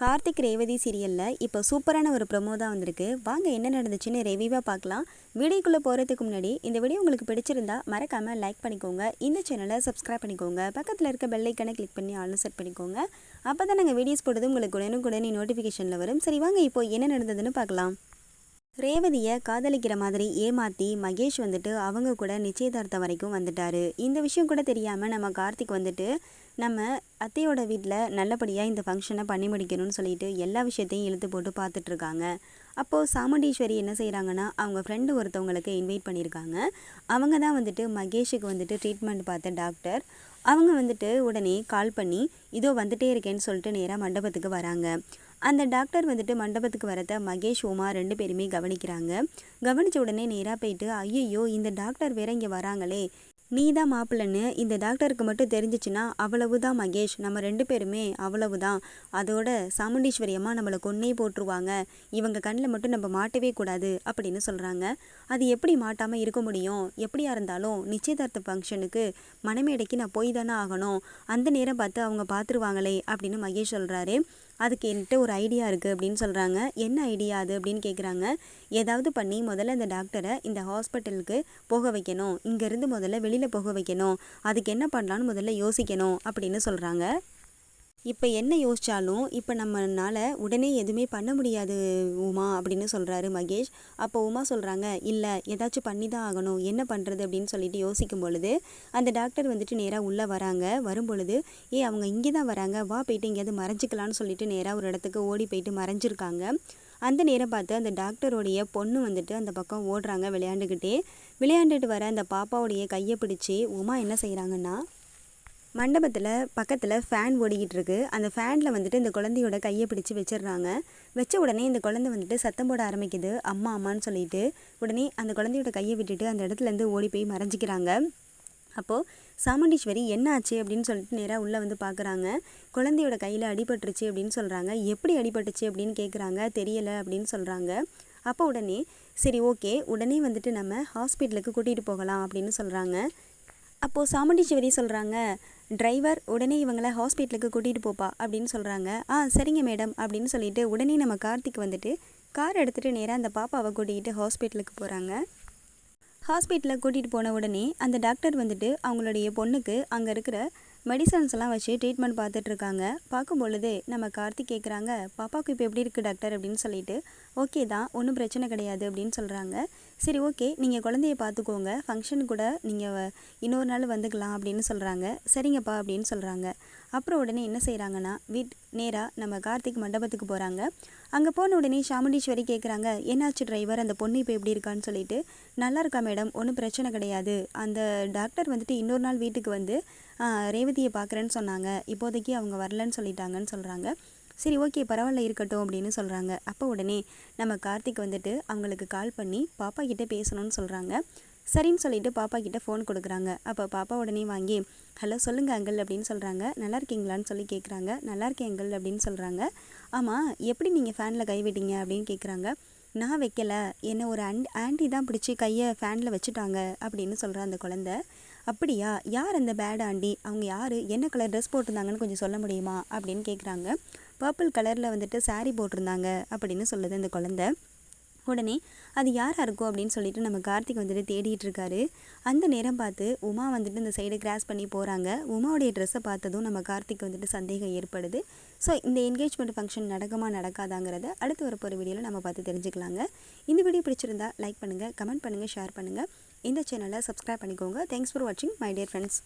கார்த்திக் ரேவதி சீரியலில் இப்போ சூப்பரான ஒரு ப்ரொமோ தான் வந்திருக்கு. வாங்க என்ன நடந்துச்சுன்னு ரெவிவாக பார்க்கலாம். வீடியோக்குள்ளே போகிறதுக்கு முன்னாடி இந்த வீடியோ உங்களுக்கு பிடிச்சிருந்தா மறக்காமல் லைக் பண்ணிக்கோங்க. இந்த சேனலை சப்ஸ்கிரைப் பண்ணிக்கோங்க. பக்கத்தில் இருக்க பெல்லைக்கனை கிளிக் பண்ணி ஆல் செட் பண்ணிக்கோங்க. அப்போ தான் நாங்கள் வீடியோஸ் போடுறது உங்களுக்கு உடனுக்குடனே நோட்டிஃபிகேஷனில் வரும். சரி வாங்க இப்போ என்ன நடந்ததுன்னு பார்க்கலாம். ரேவதியை காதலிக்கிற மாதிரி ஏமாற்றி மகேஷ் வந்துட்டு அவங்க கூட நிச்சயதார்த்தம் வரைக்கும் வந்துட்டாரு. இந்த விஷயம் கூட தெரியாமல் நம்ம கார்த்திக் வந்துட்டு நம்ம அத்தையோட வீட்டில் நல்லபடியாக இந்த ஃபங்க்ஷனை பண்ணி முடிக்கணும்னு சொல்லிட்டு எல்லா விஷயத்தையும் இழுத்து போட்டு பார்த்துட்ருக்காங்க அப்போது சாமுண்டீஸ்வரி என்ன செய்கிறாங்கன்னா அவங்க ஃப்ரெண்டு ஒருத்தவங்களுக்கு இன்வைட் பண்ணியிருக்காங்க அவங்க தான் வந்துட்டு மகேஷுக்கு வந்துட்டு ட்ரீட்மெண்ட் பார்த்த டாக்டர் அவங்க வந்துட்டு உடனே கால் பண்ணி இதோ வந்துட்டே இருக்கேன்னு சொல்லிட்டு நேராக மண்டபத்துக்கு வராங்க. அந்த டாக்டர் வந்துட்டு மண்டபத்துக்கு வரத மகேஷ் உமா ரெண்டு பேருமே கவனிக்கிறாங்க. கவனித்த உடனே நேராக போயிட்டு ஐயையோ இந்த டாக்டர் வேற இங்கே வராங்களே. நீ தான் மாப்பிள்ளன்னு இந்த டாக்டருக்கு மட்டும் தெரிஞ்சிச்சுன்னா அவ்வளவுதான் மகேஷ். நம்ம ரெண்டு பேருமே அவ்வளவுதான். அதோட சாமுண்டீஸ்வரி அம்மா நம்மளை கொன்னே போட்டுருவாங்க. இவங்க கண்ணில் மட்டும் நம்ம மாட்டவே கூடாது அப்படின்னு சொல்கிறாங்க அது எப்படி மாட்டாமல் இருக்க முடியும்? எப்படியா இருந்தாலும் நிச்சயதார்த்த ஃபங்க்ஷனுக்கு மனமேடைக்கு நான் போய் தானே ஆகணும். அந்த நேரம் பார்த்து அவங்க பார்த்துருவாங்களே அப்படின்னு மகேஷ் சொல்கிறாரு அதுக்கு என்கிட்ட ஒரு ஐடியா இருக்குது அப்படின்னு சொல்கிறாங்க என்ன ஐடியா அது அப்படின்னு கேட்குறாங்க ஏதாவது பண்ணி முதல்ல இந்த டாக்டரை இந்த ஹாஸ்பிட்டலுக்கு போக வைக்கணும். இங்கேருந்து முதல்ல வெளியில் போக வைக்கணும். அதுக்கு என்ன பண்ணலான்னு முதல்ல யோசிக்கணும் அப்படின்னு சொல்கிறாங்க இப்போ என்ன யோசித்தாலும் இப்போ நம்மனால உடனே எதுவுமே பண்ண முடியாது உமா அப்படின்னு சொல்கிறாரு மகேஷ். அப்போ உமா சொல்கிறாங்க இல்லை ஏதாச்சும் பண்ணி தான் ஆகணும். என்ன பண்ணுறது அப்படின்னு சொல்லிட்டு யோசிக்கும் பொழுது அந்த டாக்டர் வந்துட்டு நேராக உள்ளே வராங்க. வரும் பொழுது ஏ அவங்க இங்கே தான் வராங்க. வா போயிட்டு எங்கேயாவது மறைஞ்சிக்கலான்னு சொல்லிட்டு நேராக ஒரு இடத்துக்கு ஓடி போயிட்டு மறைஞ்சிருக்காங்க. அந்த நேரம் பார்த்து அந்த டாக்டருடைய பொண்ணு வந்துட்டு அந்த பக்கம் ஓடுறாங்க விளையாண்டுக்கிட்டே விளையாண்டுட்டு வர அந்த பாப்பாவுடைய கையை பிடிச்சி உமா என்ன செய்கிறாங்கன்னா மண்டபத்தில் பக்கத்தில் ஃபேன் ஓடிக்கிட்டு இருக்கு அந்த ஃபேனில் வந்துட்டு இந்த குழந்தையோட கையை பிடிச்சி வச்சிடுறாங்க. வச்ச உடனே இந்த குழந்தை வந்துட்டு சத்தம் போட ஆரம்பிக்குது. அம்மா அம்மான்னு சொல்லிட்டு. உடனே அந்த குழந்தையோட கையை விட்டுட்டு அந்த இடத்துலேருந்து ஓடி போய் மறைஞ்சிக்கிறாங்க. அப்போது சாமுண்டீஸ்வரி என்ன ஆச்சு? அப்படின்னு சொல்லிட்டு நேராக உள்ளே வந்து பார்க்குறாங்க குழந்தையோட கையில் அடிபட்டுருச்சு அப்படின்னு சொல்கிறாங்க எப்படி அடிபட்டுச்சு? அப்படின்னு கேட்குறாங்க தெரியலை அப்படின்னு சொல்கிறாங்க அப்போ உடனே சரி ஓகே. உடனே வந்துட்டு நம்ம ஹாஸ்பிட்டலுக்கு கூட்டிகிட்டு போகலாம் அப்படின்னு சொல்கிறாங்க அப்போது சாமுண்டீஸ்வரி சொல்கிறாங்க டிரைவர் உடனே இவங்களை ஹாஸ்பிட்டலுக்கு கூட்டிகிட்டு போப்பா அப்படின்னு சொல்கிறாங்க ஆ சரிங்க மேடம் அப்படின்னு சொல்லிட்டு உடனே நம்ம கார்த்திக் வந்துட்டு கார் எடுத்துகிட்டு நேராக அந்த பாப்பாவை கூட்டிகிட்டு ஹாஸ்பிட்டலுக்கு போகிறாங்க ஹாஸ்பிட்டலில் கூட்டிகிட்டு போன உடனே அந்த டாக்டர் வந்துட்டு அவங்களுடைய பொண்ணுக்கு அங்கே இருக்கிற மெடிசன்ஸ் எல்லாம் வச்சு ட்ரீட்மெண்ட் பார்த்துட்ருக்காங்க. பார்க்கும் பொழுது நம்ம கார்த்திக் கேட்குறாங்க பாப்பாவுக்கு இப்போ எப்படி இருக்குது டாக்டர்? அப்படின்னு சொல்லிட்டு. ஓகே தான் ஒன்றும் பிரச்சனை கிடையாது அப்படின்னு சொல்கிறாங்க சரி ஓகே நீங்கள் குழந்தைய பார்த்துக்கோங்க. ஃபங்க்ஷன் கூட நீங்கள் இன்னொரு நாள் வந்துக்கலாம் அப்படின்னு சொல்கிறாங்க சரிங்கப்பா அப்படின்னு சொல்கிறாங்க அப்புறம் உடனே என்ன செய்கிறாங்கன்னா வீட் நேராக நம்ம கார்த்திக் மண்டபத்துக்கு போகிறாங்க அங்கே போன உடனே சாமுண்டீஸ்வரி கேட்குறாங்க என்னாச்சு டிரைவர் அந்த பொண்ணு இப்போ எப்படி இருக்கான்னு சொல்லிட்டு. நல்லா இருக்கா மேடம் ஒன்றும் பிரச்சனை கிடையாது. அந்த டாக்டர் வந்துட்டு இன்னொரு நாள் வீட்டுக்கு வந்து ரேவதியை பார்க்குறேன்னு சொன்னாங்க. இப்போதைக்கு அவங்க வரலன்னு சொல்லிட்டாங்கன்னு சொல்கிறாங்க சரி ஓகே பரவாயில்ல இருக்கட்டும் அப்படின்னு சொல்கிறாங்க அப்போ உடனே நம்ம கார்த்திக் வந்துட்டு அவங்களுக்கு கால் பண்ணி பாப்பா கிட்டே பேசணும்னு சொல்கிறாங்க சரின்னு சொல்லிட்டு பாப்பா கிட்டே ஃபோன் கொடுக்குறாங்க. அப்போ பாப்பா உடனே வாங்கி ஹலோ சொல்லுங்கள் அங்கிள் அப்படின்னு சொல்கிறாங்க நல்லா இருக்கீங்களான்னு சொல்லி கேட்குறாங்க நல்லா இருக்கேன் அங்கிள் அப்படின்னு சொல்கிறாங்க ஆமாம் எப்படி நீங்கள் ஃபேனில் கை விட்டீங்க அப்படின்னு கேட்குறாங்க நான் வைக்கல. என்னை ஒரு அண்ட் ஆண்டி தான் பிடிச்சி கையை ஃபேனில் வச்சுட்டாங்க அப்படின்னு சொல்கிற அந்த குழந்த. அப்படியா? யார் அந்த பேட் ஆண்டி அவங்க யார்? என்ன கலர் ட்ரெஸ் போட்டிருந்தாங்கன்னு கொஞ்சம் சொல்ல முடியுமா? அப்படின்னு கேட்குறாங்க பர்பிள் கலரில் வந்துட்டு சாரீ போட்டிருந்தாங்க அப்படின்னு சொல்லுது அந்த குழந்த. உடனே அது யாராக இருக்கும் அப்படின்னு சொல்லிட்டு நம்ம கார்த்திக் வந்துட்டு தேடிட்டு இருக்காரு. அந்த நேரம் பார்த்து உமா வந்துட்டு இந்த சைடு கிராஸ் பண்ணி போகிறாங்க உமாவுடைய ட்ரெஸ்ஸை பார்த்ததும் நம்ம கார்த்திக் வந்துட்டு சந்தேகம் ஏற்படுது. ஸோ இந்த என்கேஜ்மெண்ட் ஃபங்க்ஷன் நடக்குமா நடக்காதாங்கிறத அடுத்து வரப்போகிற வீடியோவில் நம்ம பார்த்து தெரிஞ்சுக்கலாங்க. இந்த வீடியோ பிடிச்சிருந்தா லைக் பண்ணுங்கள் கமெண்ட் பண்ணுங்கள் ஷேர் பண்ணுங்கள் இந்த சேனலை சப்ஸ்கிரைப் பண்ணிக்கோங்க. தேங்க்ஸ் ஃபார் வாட்சிங் மை டியர் ஃப்ரெண்ட்ஸ்